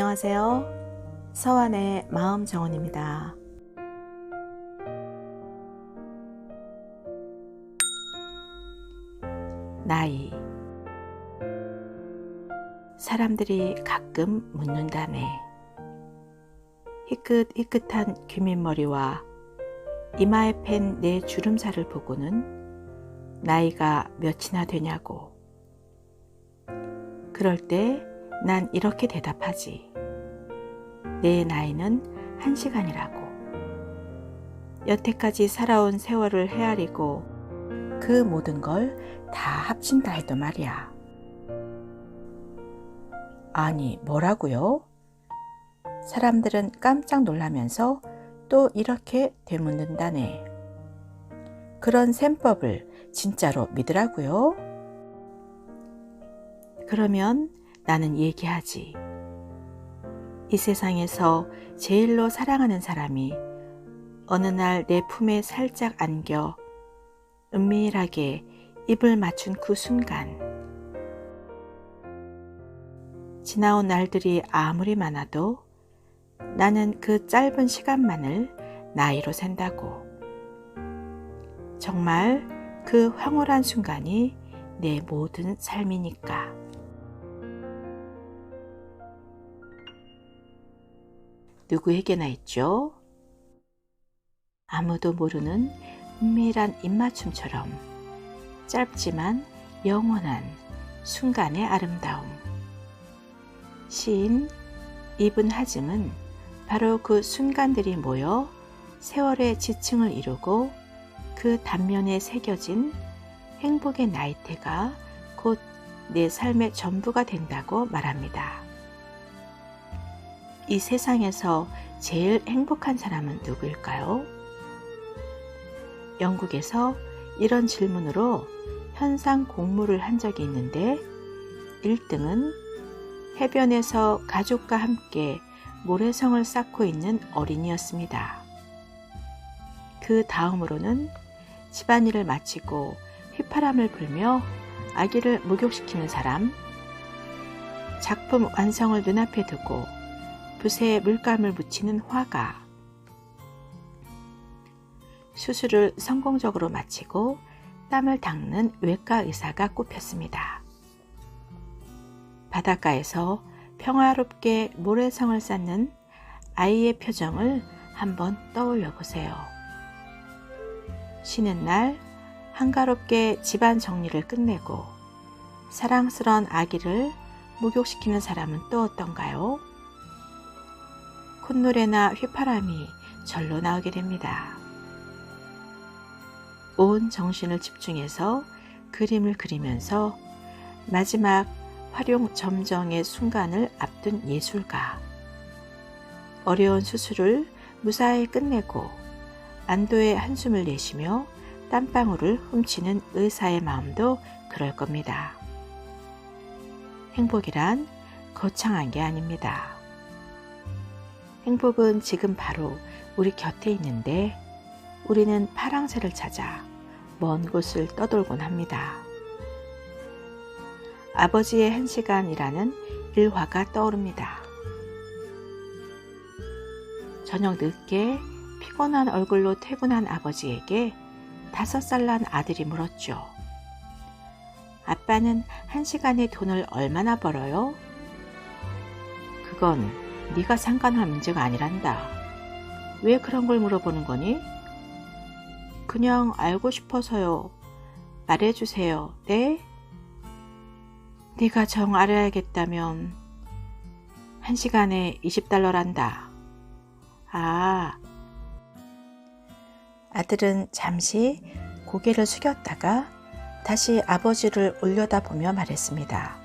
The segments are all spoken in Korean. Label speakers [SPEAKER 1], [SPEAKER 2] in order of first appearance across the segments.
[SPEAKER 1] 안녕하세요. 서원의 마음 정원입니다. 나이 사람들이 가끔 묻는다네. 희끗희끗한 귀밑머리와 이마에 팬 내 주름살을 보고는 나이가 몇이나 되냐고. 그럴 때 난 이렇게 대답하지. 내 나이는 한 시간이라고. 여태까지 살아온 세월을 헤아리고 그 모든 걸 다 합친다 해도 말이야. 아니, 뭐라고요? 사람들은 깜짝 놀라면서 또 이렇게 되묻는다네. 그런 셈법을 진짜로 믿으라고요? 그러면 나는 얘기하지. 이 세상에서 제일로 사랑하는 사람이 어느 날 내 품에 살짝 안겨 은밀하게 입을 맞춘 그 순간 지나온 날들이 아무리 많아도 나는 그 짧은 시간만을 나이로 센다고. 정말 그 황홀한 순간이 내 모든 삶이니까. 누구에게나 있죠? 아무도 모르는 은밀한 입맞춤처럼 짧지만 영원한 순간의 아름다움. 시인 이분 하즘은 바로 그 순간들이 모여 세월의 지층을 이루고 그 단면에 새겨진 행복의 나이테가 곧 내 삶의 전부가 된다고 말합니다. 이 세상에서 제일 행복한 사람은 누구일까요? 영국에서 이런 질문으로 현상 공모를 한 적이 있는데 1등은 해변에서 가족과 함께 모래성을 쌓고 있는 어린이였습니다. 그 다음으로는 집안일을 마치고 휘파람을 불며 아기를 목욕시키는 사람, 작품 완성을 눈앞에 두고 붓에 물감을 묻히는 화가, 수술을 성공적으로 마치고 땀을 닦는 외과 의사가 꼽혔습니다. 바닷가에서 평화롭게 모래성을 쌓는 아이의 표정을 한번 떠올려 보세요. 쉬는 날 한가롭게 집안 정리를 끝내고 사랑스런 아기를 목욕시키는 사람은 또 어떤가요? 콧노래나 휘파람이 절로 나오게 됩니다. 온 정신을 집중해서 그림을 그리면서 마지막 활용 점정의 순간을 앞둔 예술가. 어려운 수술을 무사히 끝내고 안도의 한숨을 내쉬며 땀방울을 훔치는 의사의 마음도 그럴 겁니다. 행복이란 거창한 게 아닙니다. 행복은 지금 바로 우리 곁에 있는데 우리는 파랑새를 찾아 먼 곳을 떠돌곤 합니다. 아버지의 한 시간이라는 일화가 떠오릅니다. 저녁 늦게 피곤한 얼굴로 퇴근한 아버지에게 다섯 살 난 아들이 물었죠. 아빠는 한 시간에 돈을 얼마나 벌어요? 그건 네가 상관할 문제가 아니란다. 왜 그런 걸 물어보는 거니? 그냥 알고 싶어서요. 말해주세요. 네? 네가 정 알아야겠다면 한 시간에 20달러란다. 아. 아들은 잠시 고개를 숙였다가 다시 아버지를 올려다보며 말했습니다.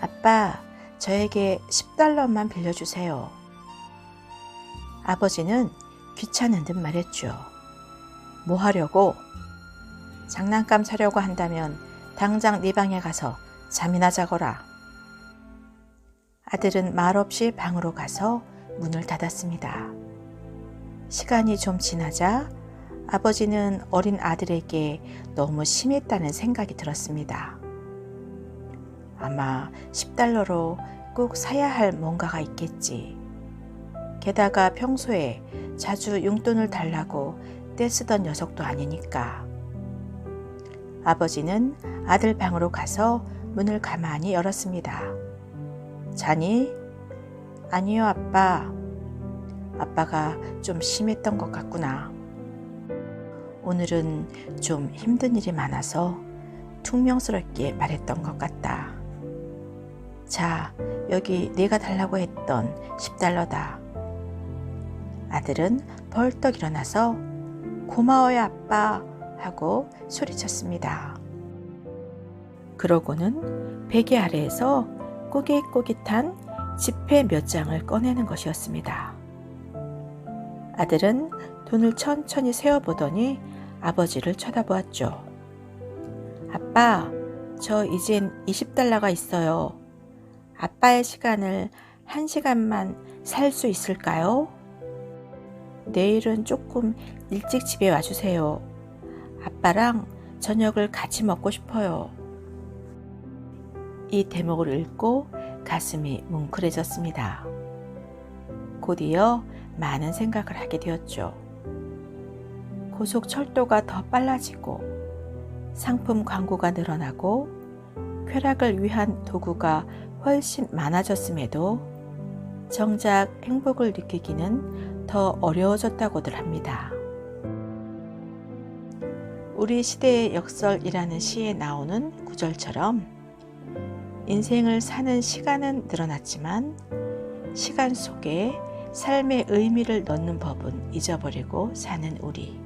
[SPEAKER 1] 아빠, 저에게 10달러만 빌려주세요. 아버지는 귀찮은 듯 말했죠. 뭐 하려고? 장난감 사려고 한다면 당장 네 방에 가서 잠이나 자거라. 아들은 말없이 방으로 가서 문을 닫았습니다. 시간이 좀 지나자 아버지는 어린 아들에게 너무 심했다는 생각이 들었습니다. 아마 10달러로 꼭 사야 할 뭔가가 있겠지. 게다가 평소에 자주 용돈을 달라고 떼쓰던 녀석도 아니니까. 아버지는 아들 방으로 가서 문을 가만히 열었습니다. 자니? 아니요, 아빠. 아빠가 좀 심했던 것 같구나. 오늘은 좀 힘든 일이 많아서 퉁명스럽게 말했던 것 같다. 자, 여기 내가 달라고 했던 10달러다. 아들은 벌떡 일어나서 고마워요, 아빠. 하고 소리쳤습니다. 그러고는 베개 아래에서 꼬깃꼬깃한 지폐 몇 장을 꺼내는 것이었습니다. 아들은 돈을 천천히 세어보더니 아버지를 쳐다보았죠. 아빠, 저 이젠 20달러가 있어요. 아빠의 시간을 한 시간만 살 수 있을까요? 내일은 조금 일찍 집에 와주세요. 아빠랑 저녁을 같이 먹고 싶어요. 이 대목을 읽고 가슴이 뭉클해졌습니다. 곧이어 많은 생각을 하게 되었죠. 고속철도가 더 빨라지고 상품 광고가 늘어나고 쾌락을 위한 도구가 훨씬 많아졌음에도 정작 행복을 느끼기는 더 어려워졌다고들 합니다. 우리 시대의 역설이라는 시에 나오는 구절처럼 인생을 사는 시간은 늘어났지만 시간 속에 삶의 의미를 넣는 법은 잊어버리고 사는 우리.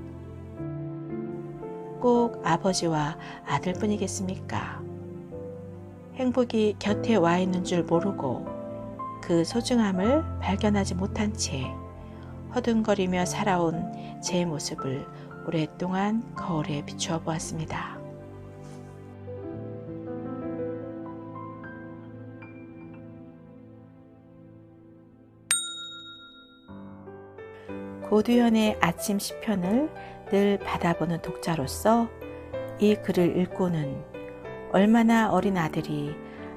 [SPEAKER 1] 꼭 아버지와 아들뿐이겠습니까? 행복이 곁에 와 있는 줄 모르고 그 소중함을 발견하지 못한 채 허둥거리며 살아온 제 모습을 오랫동안 거울에 비추어 보았습니다. 고두현의 아침 시편을 늘 받아보는 독자로서 이 글을 읽고는 얼마나 어린 아들이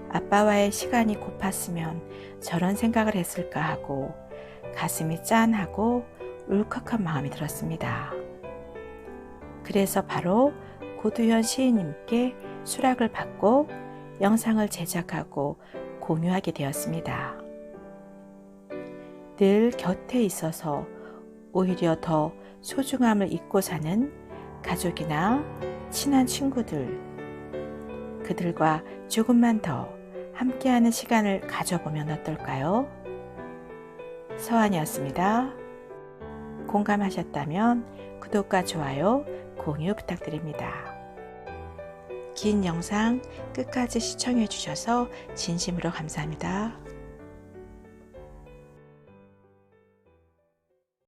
[SPEAKER 1] 아빠와의 시간이 고팠으면 저런 생각을 했을까 하고 가슴이 짠하고 울컥한 마음이 들었습니다. 그래서 바로 고두현 시인님께 수락을 받고 영상을 제작하고 공유하게 되었습니다. 늘 곁에 있어서 오히려 더 소중함을 잊고 사는 가족이나 친한 친구들, 그들과 조금만 더 함께하는 시간을 가져보면 어떨까요? 서한이었습니다. 공감하셨다면 구독과 좋아요, 공유 부탁드립니다. 긴 영상 끝까지 시청해 주셔서 진심으로 감사합니다.